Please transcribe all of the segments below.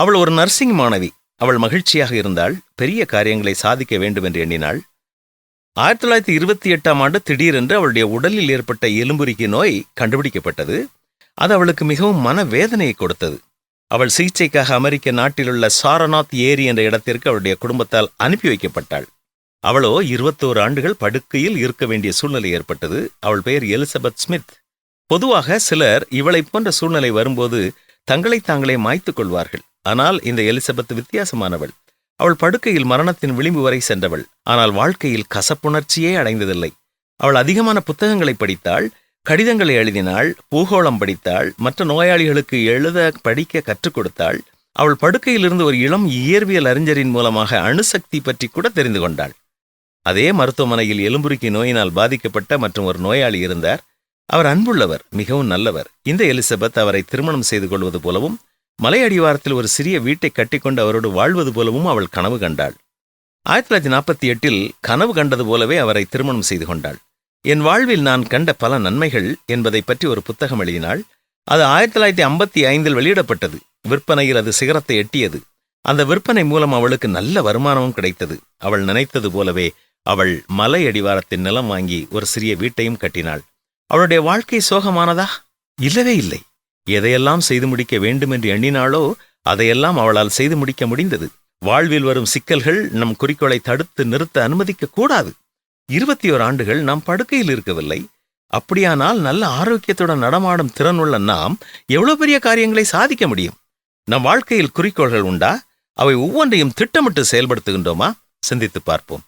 அவள் ஒரு நர்சிங் மாணவி. அவள் மகிழ்ச்சியாக இருந்தால் பெரிய காரியங்களை சாதிக்க வேண்டும் என்று எண்ணினாள். ஆயிரத்தி தொள்ளாயிரத்தி இருபத்தி எட்டாம் ஆண்டு திடீரென்று அவளுடைய உடலில் ஏற்பட்ட எலும்புரிக்கு நோய் கண்டுபிடிக்கப்பட்டது. அது அவளுக்கு மிகவும் மனவேதனையை கொடுத்தது. அவள் சிகிச்சைக்காக அமெரிக்க நாட்டிலுள்ள சாரநாத் ஏரி என்ற இடத்திற்கு அவளுடைய குடும்பத்தால் அனுப்பி வைக்கப்பட்டாள். அவளோ இருபத்தோரு ஆண்டுகள் படுக்கையில் இருக்க வேண்டிய சூழ்நிலை ஏற்பட்டது. அவள் பெயர் எலிசபெத் ஸ்மித். பொதுவாக சிலர் இவளைப் போன்ற சூழ்நிலை வரும்போது தங்களை தாங்களே மாய்த்துக் கொள்வார்கள். ஆனால் இந்த எலிசபெத் வித்தியாசமானவள். அவள் படுக்கையில் மரணத்தின் விளிம்பு வரை சென்றவள். ஆனால் வாழ்க்கையில் கசப்புணர்ச்சியே அடைந்ததில்லை. அவள் அதிகமான புத்தகங்களை படித்தாள் கடிதங்களை எழுதினாள் பூகோளம் படித்தாள் மற்ற நோயாளிகளுக்கு எழுத படிக்க கற்றுக் கொடுத்தாள். அவள் படுக்கையிலிருந்து ஒரு இளம் இயற்பியல் அறிஞரின் மூலமாக அணுசக்தி பற்றி கூட தெரிந்து கொண்டாள். அதே மருத்துவமனையில் எலும்புருக்கி நோயினால் பாதிக்கப்பட்ட மற்றும் ஒரு நோயாளி இருந்தார். அவர் அன்புள்ளவர் மிகவும் நல்லவர். இந்த எலிசபெத் அவரை திருமணம் செய்து கொள்வது போலவும் மலை அடிவாரத்தில் ஒரு சிறிய வீட்டை கட்டிக்கொண்டு அவரோடு வாழ்வது போலவும் அவள் கனவு கண்டாள். ஆயிரத்தி தொள்ளாயிரத்தி நாற்பத்தி எட்டில் கனவு கண்டது போலவே அவரை திருமணம் செய்து கொண்டாள். என் வாழ்வில் நான் கண்ட பல நன்மைகள் என்பதை பற்றி ஒரு புத்தகம் எழுதினாள். அது ஆயிரத்தி தொள்ளாயிரத்தி ஐம்பத்தி ஐந்தில் வெளியிடப்பட்டது. விற்பனையில் அது சிகரத்தை எட்டியது. அந்த விற்பனை மூலம் அவளுக்கு நல்ல வருமானமும் கிடைத்தது. அவள் நினைத்தது போலவே அவள் மலை அடிவாரத்தின் நிலம் வாங்கி ஒரு சிறிய வீட்டையும் கட்டினாள். அவளுடைய வாழ்க்கை சோகமானதா? இல்லவே இல்லை. எதையெல்லாம் செய்து முடிக்க வேண்டும் என்று எண்ணினாளோ அதையெல்லாம் அவளால் செய்து முடிக்க முடிந்தது. வாழ்வில் வரும் சிக்கல்கள் நம் குறிக்கோளை தடுத்து நிறுத்த அனுமதிக்க கூடாது. இருபத்தி ஓர் ஆண்டுகள் நாம் படுக்கையில் இருக்கவில்லை. அப்படியானால் நல்ல ஆரோக்கியத்துடன் நடமாடும் திறனுள்ள நாம் எவ்வளவு பெரிய காரியங்களை சாதிக்க முடியும்? நம் வாழ்க்கையில் குறிக்கோள்கள் உண்டா? அவை ஒவ்வொன்றையும் திட்டமிட்டு செயல்படுத்துகின்றோமா? சிந்தித்து பார்ப்போம்.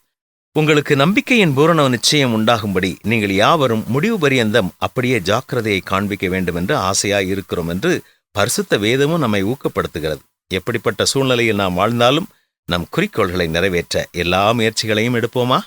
உங்களுக்கு நம்பிக்கையின் பூரண நிச்சயம் உண்டாகும்படி நீங்கள் யாவரும் முடிவு பரியந்தம் அப்படியே ஜாக்கிரதையை காண்பிக்க வேண்டும் என்று ஆசையாய் இருக்கிறோம் என்று பரிசுத்த வேதமும் நம்மை ஊக்கப்படுத்துகிறது. எப்படிப்பட்ட சூழ்நிலையில் நாம் வாழ்ந்தாலும் நம் குறிக்கோள்களை நிறைவேற்ற எல்லா முயற்சிகளையும் எடுப்போமா?